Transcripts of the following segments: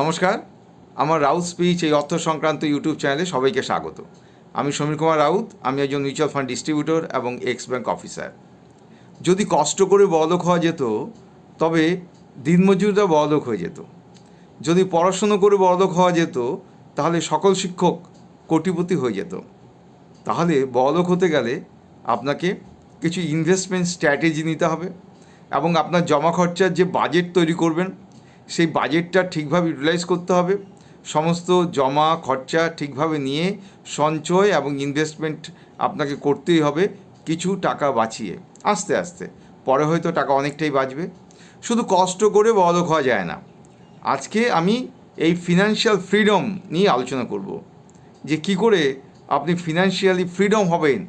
নমস্কার। আমার রাউত স্পিচ এই অর্থ সংক্রান্ত ইউটিউব চ্যানেলে সবাইকে স্বাগত। আমি সমীর কুমার রাউত, আমি একজন মিউচুয়াল ফান্ড ডিস্ট্রিবিউটর এবং এক্স ব্যাংক অফিসার। যদি কষ্ট করে বড়লোক হওয়া যেত, তবে দিনমজুররা বড়লোক হয়ে যেত। যদি পড়াশুনো করে বড়লোক হওয়া যেত, তাহলে সকল শিক্ষক কোটিপতি হয়ে যেত। তাহলে বড়লোক হতে গেলে আপনাকে কিছু ইনভেস্টমেন্ট স্ট্র্যাটেজি নিতে হবে এবং আপনার জমা খরচার যে বাজেট তৈরি করবেন সেই বাজেটটা ঠিকভাবে ইউটিলাইজ করতে হবে। সমস্ত জমা, খরচা ঠিকভাবে নিয়ে সঞ্চয় এবং ইনভেস্টমেন্ট আপনাকে করতেই হবে কিছু টাকা বাঁচিয়ে। আস্তে আস্তে। পরে হয়তো টাকা অনেকটাই বাঁচবে। শুধু কষ্ট করে বড়লোক হওয়া যায় না। আজকে আমি এই ফিনান্সিয়াল ফ্রিডম নিয়ে আলোচনা করব। যে কি করে আপনি ফিনান্সিয়ালি ফ্রিডম হবেন।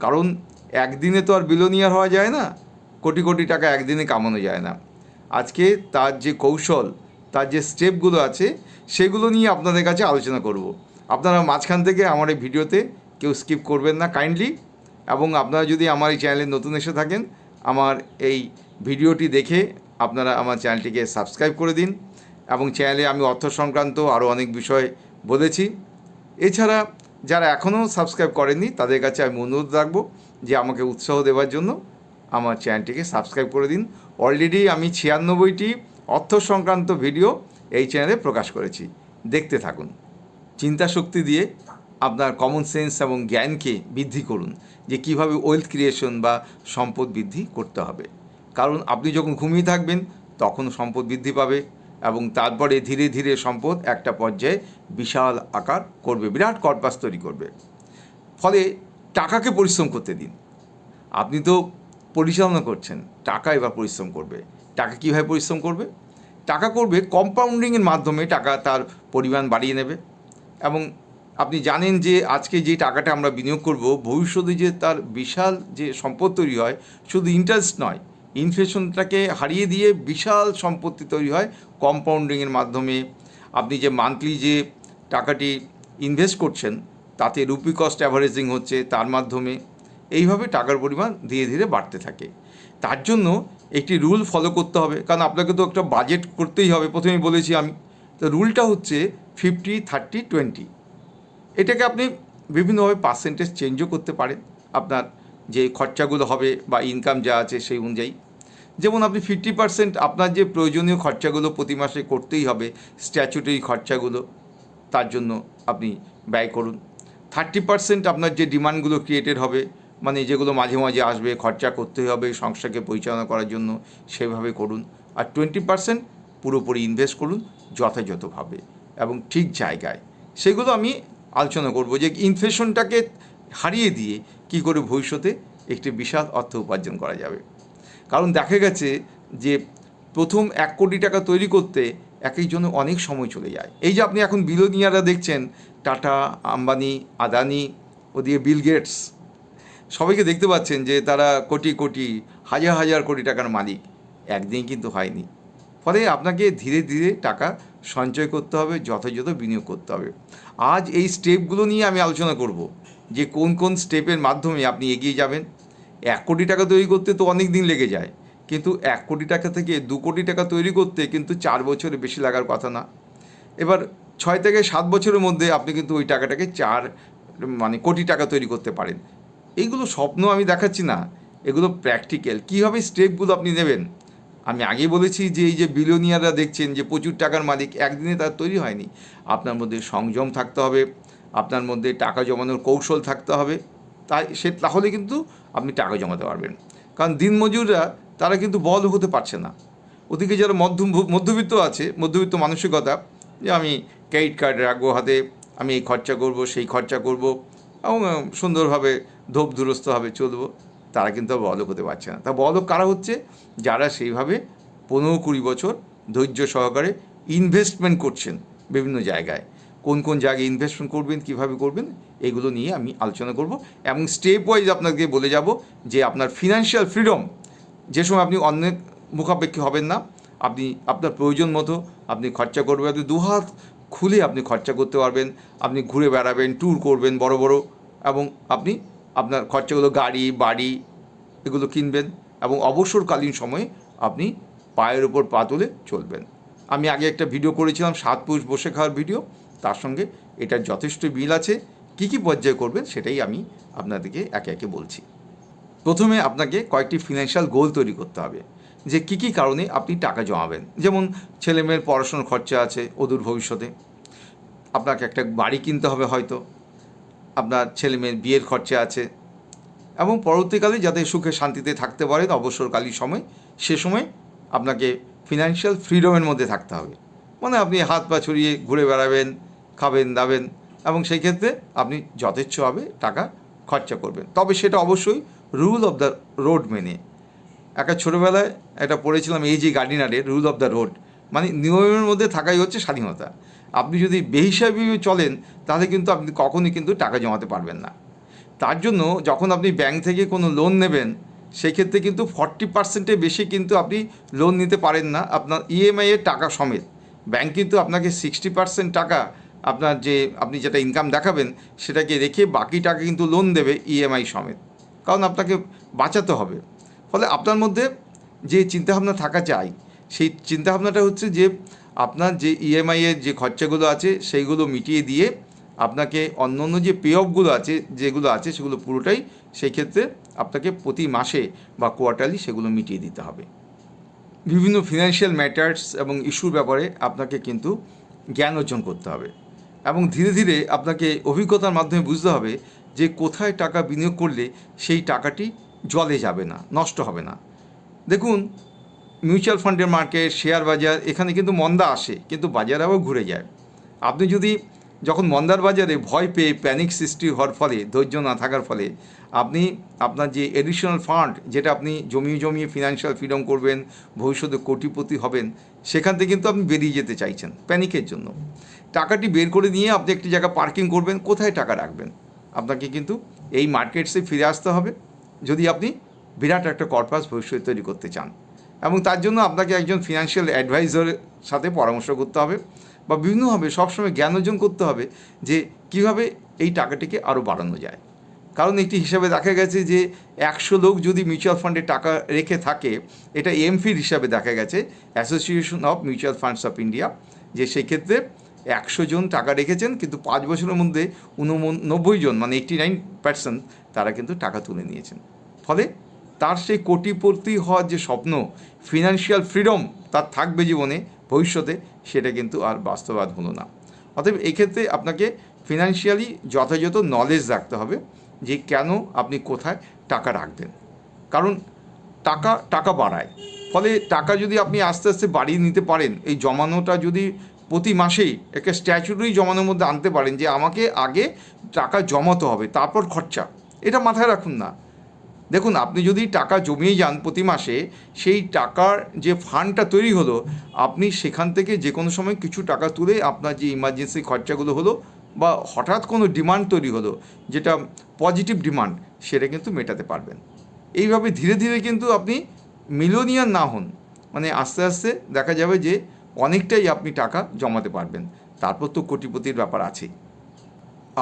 কারণ একদিনে তো আর বিলোনিয়ার হওয়া যায় না। কোটি কোটি টাকা একদিনে কামানো যায় না। আজকে তার যে কৌশল, তার যে স্টেপগুলো আছে, সেগুলো নিয়ে আপনাদের কাছে আলোচনা করব। আপনারা মাঝখান থেকে আমার এই ভিডিওতে কেউ স্কিপ করবেন না, কাইন্ডলি। এবং আপনারা যদি আমার এই চ্যানেলে নতুন এসে থাকেন, আমার এই ভিডিওটি দেখে আপনারা আমার চ্যানেলটিকে সাবস্ক্রাইব করে দিন। এবং চ্যানেলে আমি অর্থ সংক্রান্ত আরও অনেক বিষয় বলেছি। এছাড়া যারা এখনও সাবস্ক্রাইব করেননি, তাদের কাছে আমি অনুরোধ রাখব যে আমাকে উৎসাহ দেওয়ার জন্য আমার চ্যানেলটিকে সাবস্ক্রাইব করে দিন। অলরেডি আমি ছিয়ানব্বইটি অর্থ সংক্রান্ত ভিডিও এই চ্যানেলে প্রকাশ করেছি। দেখতে থাকুন। চিন্তা শক্তি দিয়ে আপনার কমন সেন্স এবং জ্ঞানকে বৃদ্ধি করুন যে কীভাবে ওয়েলথ ক্রিয়েশন বা সম্পদ বৃদ্ধি করতে হবে। কারণ আপনি যখন ঘুমিয়ে থাকবেন, তখন সম্পদ বৃদ্ধি পাবে এবং তারপরে ধীরে ধীরে সম্পদ একটা পর্যায়ে বিশাল আকার করবে, বিরাট কর্পাস তৈরি করবে। ফলে টাকাকে পরিশ্রম করতে দিন। আপনি তো পরিচালনা করছেন টাকা এবার পরিশ্রম করবে। টাকা কীভাবে পরিশ্রম করবে? টাকা করবে কম্পাউন্ডিংয়ের মাধ্যমে টাকা তার পরিমাণ বাড়িয়ে নেবে। এবং আপনি জানেন যে আজকে যে টাকাটা আমরা বিনিয়োগ করব, ভবিষ্যতে যে তার বিশাল যে সম্পদ তৈরি হয়, শুধু ইন্টারেস্ট নয় ইনফ্লেশনটাকে হারিয়ে দিয়ে বিশাল সম্পত্তি তৈরি হয় কম্পাউন্ডিংয়ের মাধ্যমে। আপনি যে মান্থলি যে টাকাটি ইনভেস্ট করছেন, তাতে রুপি কস্ট অ্যাভারেজিং হচ্ছে তার মাধ্যমে। এইভাবে টাকার পরিমাণ ধীরে ধীরে বাড়তে থাকে। তার জন্য একটি রুল ফলো করতে হবে। কারণ আপনাকে তো একটা বাজেট করতেই হবে, প্রথমেই বলেছি আমি। তো রুলটা হচ্ছে ফিফটি থার্টি টোয়েন্টি এটাকে আপনি বিভিন্নভাবে পার্সেন্টেজ চেঞ্জও করতে পারেন। আপনার যে খরচাগুলো হবে বা ইনকাম যা আছে সেই অনুযায়ী। যেমন আপনি ফিফটি পার্সেন্ট আপনার যে প্রয়োজনীয় খরচাগুলো প্রতি মাসে করতেই হবে স্ট্যাচুটারি খরচাগুলো, তার জন্য আপনি ব্যয় করুন। থার্টি পার্সেন্ট আপনার যে ডিমান্ডগুলো ক্রিয়েটেড হবে মানে যেগুলো মাঝে মাঝে আসবে, খরচা করতে হবে সংসারকে পরিচালনা করার জন্য, সেভাবে করুন। আর টোয়েন্টি পার্সেন্ট পুরোপুরি ইনভেস্ট করুন যথাযথভাবে এবং ঠিক জায়গায়। সেগুলো আমি আলোচনা করব যে ইনফ্লেশনটাকে হারিয়ে দিয়ে কি করে ভবিষ্যতে একটি বিশাল অর্থ উপার্জন করা যাবে। কারণ দেখা গেছে যে প্রথম এক কোটি টাকা তৈরি করতে এক একজনের অনেক সময় চলে যায়। এই যে আপনি এখন বিলোনিয়ারা দেখছেন, টাটা, আম্বানি, আদানি, ওদিকে বিল গেটস সবাইকে দেখতে পাচ্ছেন যে তারা কোটি কোটি, হাজার হাজার কোটি টাকার মালিক। একদিন কিন্তু হয়নি। ফলে আপনাকে ধীরে ধীরে টাকা সঞ্চয় করতে হবে, যথাযথ বিনিয়োগ করতে হবে। আজ এই স্টেপগুলো নিয়ে আমি আলোচনা করব, যে কোন কোন স্টেপের মাধ্যমে আপনি এগিয়ে যাবেন। এক কোটি টাকা তৈরি করতে তো অনেক দিন লেগে যায়, কিন্তু এক কোটি টাকা থেকে দু কোটি টাকা তৈরি করতে কিন্তু চার বছরের বেশি লাগার কথা না। এবার ছয় থেকে সাত বছরের মধ্যে আপনি কিন্তু ওই টাকাটাকে চার মানে কোটি টাকা তৈরি করতে পারেন। এইগুলো স্বপ্ন আমি দেখাচ্ছি না। এগুলো প্র্যাকটিক্যাল কীভাবে স্টেপগুলো আপনি নেবেন? আমি আগেই বলেছি যে, এই যে বিলিয়নিয়াররা দেখছেন যে, প্রচুর টাকার মালিক, একদিনে তার তৈরি হয়নি। আপনার মধ্যে সংযম থাকতে হবে, আপনার মধ্যে টাকা জমানোর কৌশল থাকতে হবে। তাই সে, তাহলে কিন্তু আপনি টাকা জমাতে পারবেন। কারণ দিনমজুররা, তারা কিন্তু বল হতে পারছে না। ওদিকে যারা মধ্যম, মধ্যবিত্ত আছে, মধ্যবিত্ত মানসিকতা, যে আমি ক্রেডিট কার্ড রাখব হাতে, আমি এই খরচা করব, সেই খরচা করব এবং সুন্দরভাবে ধূপ দুরস্তভাবে চলবো, তারা কিন্তু আর বলক হতে পারছে না। তা বলক কারা হচ্ছে? যারা সেইভাবে পনেরো কুড়ি বছর ধৈর্য সহকারে ইনভেস্টমেন্ট করছেন বিভিন্ন জায়গায়। কোন কোন জায়গায় ইনভেস্টমেন্ট করবেন, কীভাবে করবেন, এগুলো নিয়ে আমি আলোচনা করব এবং স্টেপ ওয়াইজ আপনাকে বলে যাব যে আপনার ফিনান্সিয়াল ফ্রিডম যে সময় আপনি অন্যের মুখাপেক্ষী হবেন না, আপনি, আপনার প্রয়োজন মতো আপনি খরচা করবেন, আপনি দুহাত খুলে আপনি খরচা করতে পারবেন, আপনি ঘুরে বেড়াবেন ট্যুর করবেন, বড় বড় এবং আপনি আপনার খরচাগুলো গাড়ি, বাড়ি এগুলো কিনবেন এবং অবসরকালীন সময়ে আপনি পায়ের ওপর পা তুলে চলবেন। আমি আগে একটা ভিডিও করেছিলাম, সাত পুরুষ বসে খাওয়ার ভিডিও। তার সঙ্গে এটার যথেষ্ট মিল আছে। কী কী পর্যায়ে করবেন সেটাই আমি আপনাদেরকে একে একে বলছি। প্রথমে আপনাকে কয়েকটি ফিনান্সিয়াল গোল তৈরি করতে হবে, যে কী কী কারণে আপনি টাকা জমাবেন। যেমন ছেলেমেয়ের পড়াশোনার খরচা আছে অদূর ভবিষ্যতে। আপনাকে একটা বাড়ি কিনতে হবে হয়তো। আপনার ছেলে মেয়ের বিয়ের খরচা আছে। এবং পরবর্তীকালে যাতে সুখে শান্তিতে থাকতে পারেন অবসরকালীন সময়, সে সময় আপনাকে ফিনান্সিয়াল ফ্রিডমের মধ্যে থাকতে হবে। মানে আপনি হাত পা ছড়িয়ে ঘুরে বেড়াবেন, খাবেন, দাবেন, এবং সেই ক্ষেত্রে আপনি যথেচ্ছভাবে টাকা খরচা করবেন। তবে সেটা অবশ্যই রুল অফ দ্য রোড মেনে। একটা ছোটোবেলায় এটা পড়েছিলাম, এই যে গার্ডিনারের রুল অফ দ্য রোড মানে নিয়মের মধ্যে থাকাই হচ্ছে স্বাধীনতা। আপনি যদি বেহিসাবি চলেন, তাহলে কিন্তু আপনি কখনই কিন্তু টাকা জমাতে পারবেন না। তার জন্য যখন আপনি ব্যাংক থেকে কোনো লোন নেবেন, সেক্ষেত্রে কিন্তু ফর্টি পার্সেন্টের বেশি কিন্তু আপনি লোন নিতে পারেন না। আপনার ইএমআই এর টাকা সমেত। ব্যাংক কিন্তু আপনাকে সিক্সটি পার্সেন্ট টাকা আপনার যে আপনি যেটা ইনকাম দেখাবেন, সেটাকে রেখে বাকি টাকা কিন্তু লোন দেবে ইএমআই সমেত। কারণ আপনাকে বাঁচাতে হবে। ফলে আপনার মধ্যে যে চিন্তাভাবনা থাকা চাই সেই চিন্তাভাবনাটা হচ্ছে যে আপনার যে ইএমআই এর যে খরচাগুলো আছে, সেইগুলো মিটিয়ে দিয়ে আপনাকে অন্য অন্য যে পে অফগুলো আছে, যেগুলো আছে, সেগুলো পুরোটাই সেই ক্ষেত্রে আপনাকে প্রতি মাসে বা কোয়ার্টারলি সেগুলো মিটিয়ে দিতে হবে। বিভিন্ন ফিনান্সিয়াল ম্যাটার্স এবং ইস্যুর ব্যাপারে আপনাকে কিন্তু জ্ঞান অর্জন করতে হবে এবং ধীরে ধীরে আপনাকে অভিজ্ঞতার মাধ্যমে বুঝতে হবে যে কোথায় টাকা বিনিয়োগ করলে সেই টাকাটি জলে যাবে না, নষ্ট হবে না। দেখুন মিউচুয়াল ফান্ডের মার্কেট, শেয়ার বাজার, এখানে কিন্তু মন্দা আসে, কিন্তু বাজার আবার ঘুরে যায়। আপনি যদি যখন মন্দার বাজারে ভয় পেয়ে প্যানিক সৃষ্টি হওয়ার ফলে, ধৈর্য না থাকার ফলে, আপনি আপনার যে এডিশনাল ফান্ড যেটা আপনি জমিয়ে জমিয়ে ফিনান্সিয়াল ফ্রিডম করবেন, ভবিষ্যতে কোটিপতি হবেন, সেখান থেকে কিন্তু আপনি বেরিয়ে যেতে চাইছেন প্যানিকের জন্য। টাকাটি বের করে নিয়ে আপনি একটি জায়গা পার্কিং করবেন, কোথায় টাকা রাখবেন? আপনাকে কিন্তু এই মার্কেটসে ফিরে আসতে হবে। যদি আপনি বিরাট একটা কর্পাস ভবিষ্যতে তৈরি করতে চান। এবং তার জন্য আপনাকে একজন ফিনান্সিয়াল অ্যাডভাইজারের সাথে পরামর্শ করতে হবে বা বিভিন্নভাবে সবসময় জ্ঞান অর্জন করতে হবে যে কীভাবে এই টাকাটিকে আরও বাড়ানো যায়। কারণ একটি হিসাবে দেখা গেছে যে একশো লোক যদি মিউচুয়াল ফান্ডে টাকা রেখে থাকে, এটা এমফির হিসাবে দেখা গেছে Association of Mutual Funds of India যে সেক্ষেত্রে একশো জন টাকা রেখেছেন, কিন্তু পাঁচ বছরের মধ্যে উননব্বই জন মানে এইট্টি নাইন পার্সেন্ট তারা কিন্তু টাকা তুলে নিয়েছেন। ফলে তার সেই কোটিপতি হওয়ার যে স্বপ্ন ফিনান্সিয়াল ফ্রিডম তার থাকবে জীবনে, ভবিষ্যতে সেটা কিন্তু আর বাস্তবায়ন হলো না। অতএব এক্ষেত্রে আপনাকে ফিনান্সিয়ালি যথাযথ নলেজ রাখতে হবে যে কেন আপনি কোথায় টাকা রাখবেন। কারণ টাকা টাকা বাড়ায়। ফলে টাকা যদি আপনি আস্তে আস্তে বাড়িয়ে নিতে পারেন, এই জমানোটা যদি প্রতি মাসেই একটা স্ট্যাচুটারি জমানোর মধ্যে আনতে পারেন যে আমাকে আগে টাকা জমাতে হবে, তারপর খরচা, এটা মাথায় রাখুন না। দেখুন, আপনি যদি টাকা জমিয়ে যান প্রতি মাসে, সেই টাকার যে ফান্ডটা তৈরি হলো, আপনি সেখান থেকে যে কোনো সময় কিছু টাকা তুলে আপনার যে ইমার্জেন্সি খরচাগুলো হলো বা হঠাৎ কোনো ডিমান্ড তৈরি হলো, যেটা পজিটিভ ডিমান্ড সেটা কিন্তু মেটাতে পারবেন। এইভাবে ধীরে ধীরে কিন্তু আপনি মিলোনিয়ার না হন মানে আস্তে আস্তে দেখা যাবে যে অনেকটাই আপনি টাকা জমাতে পারবেন। তারপর তো কোটিপতির ব্যাপার আছেই।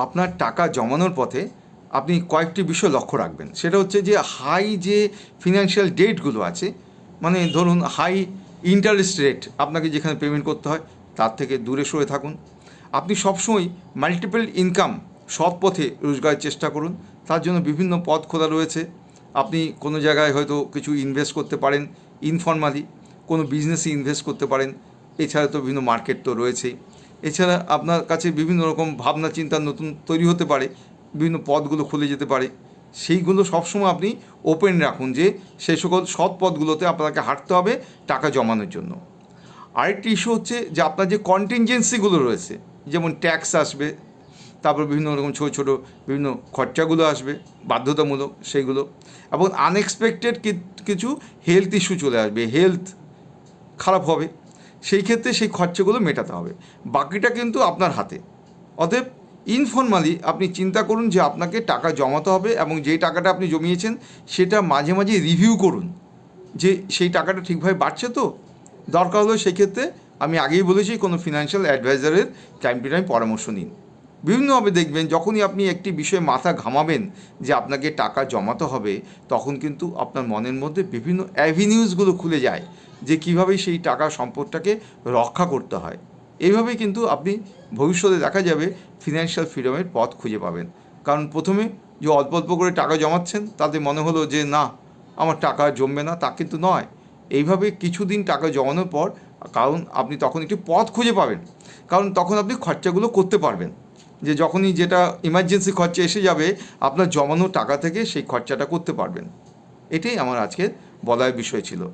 আপনার টাকা জমানোর পথে আপনি কয়েকটি বিষয় লক্ষ্য রাখবেন। সেটা হচ্ছে যে হাই যে ফিনান্সিয়াল ডেটগুলো আছে মানে ধরুন হাই ইন্টারেস্ট রেট আপনাকে যেখানে পেমেন্ট করতে হয়, তার থেকে দূরে সরে থাকুন। আপনি সবসময় মাল্টিপল ইনকাম সৎ পথে রোজগারের চেষ্টা করুন। তার জন্য বিভিন্ন পথ খোলা রয়েছে। আপনি কোনো জায়গায় হয়তো কিছু ইনভেস্ট করতে পারেন ইনফর্মালি কোনো বিজনেসে ইনভেস্ট করতে পারেন। এছাড়া তো বিভিন্ন মার্কেট তো রয়েছেই। এছাড়া আপনার কাছে বিভিন্ন রকম ভাবনা চিন্তা নতুন তৈরি হতে পারে। বিভিন্ন পদগুলো খুলে যেতে পারে। সেইগুলো সবসময় আপনি ওপেন রাখুন যে সেই সকল সৎ পথগুলোতে আপনাকে হাঁটতে হবে টাকা জমানোর জন্য। আরেকটি ইস্যু হচ্ছে যে আপনার যে কন্টিনজেন্সিগুলো রয়েছে, যেমন ট্যাক্স আসবে, তারপর বিভিন্ন রকম ছোটো ছোটো বিভিন্ন খরচাগুলো আসবে, বাধ্যতামূলক সেইগুলো এবং আনএক্সপেক্টেড কিছু হেলথ ইস্যু চলে আসবে হেলথ খারাপ হবে। সেই ক্ষেত্রে সেই খরচাগুলো মেটাতে হবে। বাকিটা কিন্তু আপনার হাতে। অতএব ইনফর্মালি আপনি চিন্তা করুন যে আপনাকে টাকা জমাতে হবে এবং যেই টাকাটা আপনি জমিয়েছেন সেটা মাঝে মাঝে রিভিউ করুন। যে সেই টাকাটা ঠিকভাবে বাড়ছে তো? দরকার হলে সেক্ষেত্রে আমি আগেই বলেছি কোনো ফিনান্সিয়াল অ্যাডভাইজারের টাইম টু টাইম পরামর্শ নিন। বিভিন্নভাবে দেখবেন যখনই আপনি একটি বিষয়ে মাথা ঘামাবেন যে আপনাকে টাকা জমাতে হবে, তখন কিন্তু আপনার মনের মধ্যে বিভিন্ন অ্যাভিনিউজগুলো খুলে যায় যে কীভাবে সেই টাকা সম্পদটাকে রক্ষা করতে হয়। এইভাবেই কিন্তু আপনি ভবিষ্যতে দেখা যাবে ফিনান্সিয়াল ফ্রিডমের পথ খুঁজে পাবেন। কারণ প্রথমে যে অল্প অল্প করে টাকা জমাচ্ছেন, তাতে মনে হলো যে, না, আমার টাকা জমবে না, তা কিন্তু নয়। এইভাবে কিছুদিন টাকা জমানোর পর, কারণ আপনি তখন একটি পথ খুঁজে পাবেন। কারণ তখন আপনি খরচাগুলো করতে পারবেন। যে যখনই যেটা ইমার্জেন্সি খরচা এসে যাবে, আপনার জমানো টাকা থেকে সেই খরচাটা করতে পারবেন। এটাই আমার আজকের বলার বিষয় ছিল।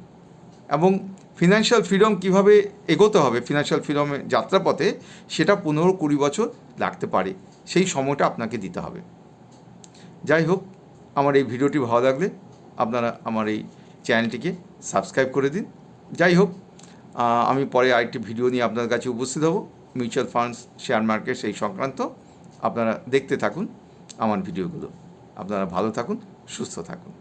এবং ফিনান্সিয়াল ফ্রিডম কীভাবে এগোতে হবে? ফিনান্সিয়াল ফ্রিডমের যাত্রাপথে সেটা পনেরো কুড়ি বছর লাগতে পারে। সেই সময়টা আপনাকে দিতে হবে। যাই হোক, আমার এই ভিডিওটি ভালো লাগলে আপনারা আমার এই চ্যানেলটিকে সাবস্ক্রাইব করে দিন। যাই হোক আমি পরে আরেকটি ভিডিও নিয়ে আপনার কাছে উপস্থিত হব। মিউচুয়াল ফান্ডস শেয়ার মার্কেট সেই সংক্রান্ত। আপনারা দেখতে থাকুন আমার ভিডিওগুলো। আপনারা ভালো থাকুন, সুস্থ থাকুন।